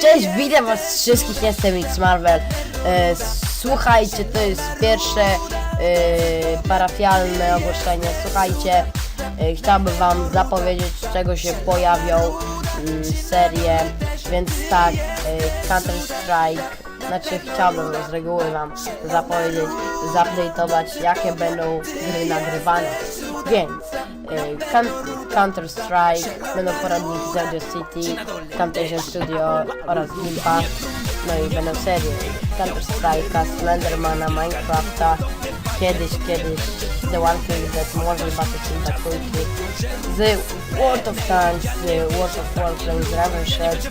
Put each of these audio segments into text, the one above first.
Cześć, witam was wszystkich, jestem X Marvel. E, słuchajcie, to jest pierwsze e, parafialne ogłoszenie. Słuchajcie, e, chciałbym wam zapowiedzieć, z czego się pojawią mm, serie, więc tak, Counter Strike. Znaczy chciałbym z reguły wam zapowiedzieć, zupdate'ować jakie będą gry nagrywane. Więc e, Counter Strike, będą poradniki z Audio City, Camtasia Studio oraz Gimpa. No i będą serie Counter Strike'a, Slendermana, Minecrafta, kiedyś, kiedyś The One King Dead, może Battlefielda trójki, z World of Tanks, z World of Warcraft, z Ravenshed,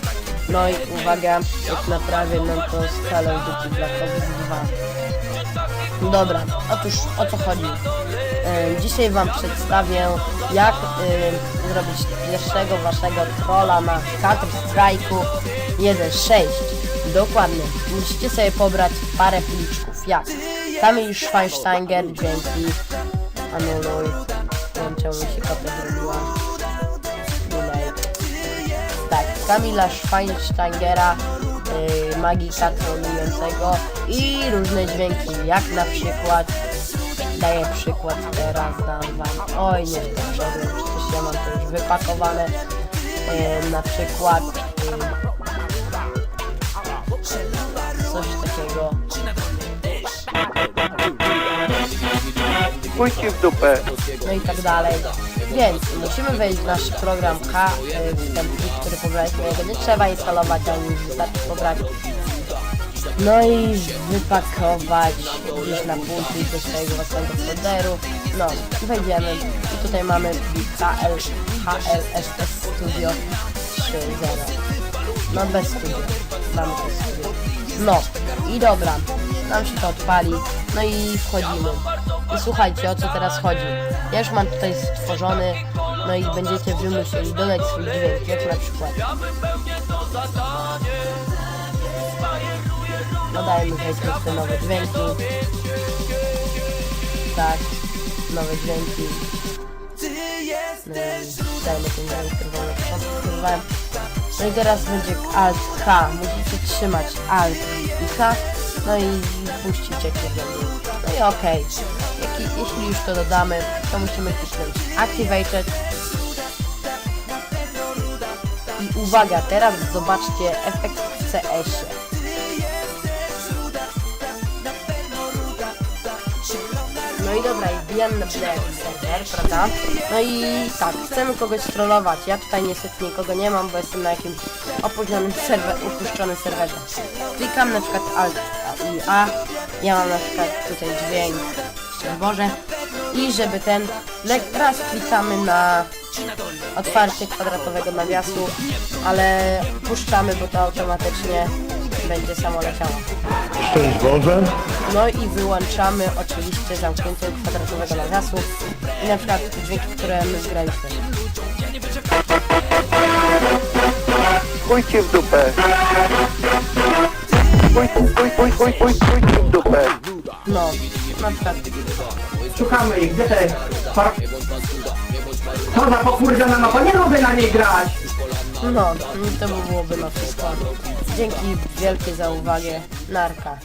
no i uwaga, jak naprawię, no to z Call of Duty Black Ops 2. Dobra, otóż o co chodzi? E, Dzisiaj Wam przedstawię, jak e, zrobić pierwszego Waszego trolla na Counter Strike'u 1.6. Dokładnie, musicie sobie pobrać parę pliczków, jak Kamil Schweinsteiger, dzięki, anuluj, wiem czemu mi się kopia zrobiła. Tak, Kamila Schweinsteigera, yy, magika trolującego i różne dźwięki, jak na przykład, daję przykład teraz, dam wam, oj nie, wszedłem, przecież ja mam to już wypakowane, yy, na przykład, yy, coś takiego, Pójdźcie w dupę. no i tak dalej. Więc musimy wejść w nasz program K, w ten plik, który pobraliśmy, nie trzeba instalować, ani wystarczy pobrać. No i wypakować gdzieś na punkty do swojego własnego folderu. No, wejdziemy i tutaj mamy HL, HLSS Studio 3.0. No bez studia, mamy to studio. No i dobra, nam się to odpali, no i wchodzimy. I słuchajcie, o co teraz chodzi. Ja już mam tutaj stworzony, no i będziecie wy musieli dodać swój dźwięk, jak na przykład. Dodajmy weźmy te nowe dźwięki. Tak, nowe dźwięki. No dajmy ten na początku używałem. No i teraz będzie Alt H. Musicie trzymać Alt i H. No i puścicie kierownik. No i okej. Jaki- Jeśli już to dodamy, to musimy kliknąć Activated. I uwaga, teraz zobaczcie efekt w CS-ie. No i dobra, i wbijamy na Black Server, prawda? No i tak, chcemy kogoś trollować. Ja tutaj niestety nikogo nie mam, bo jestem na jakimś opóźnionym serwer, upuszczonym serwerze. Klikam na przykład Alt i A. Ja mam na przykład tutaj dźwięk, Boże. I żeby ten, lek- raz klikamy na otwarcie kwadratowego nawiasu, ale puszczamy, bo to automatycznie będzie samo leciało. Szczęść Boże. No i wyłączamy oczywiście zamknięcie kwadratowego nawiasu i na przykład dźwięki, które my zgraliśmy. Pójdźcie w dupę. Pójdź, pójdź, pójdź, pójdź, pójdź, pójdźcie w dupę. No, na przykład Szukamy ich, gdzie te. Co za pokurwiona mapa, nie lubię na niej grać! No, to by byłoby na wszystko. Dzięki wielkie za uwagę. Narka.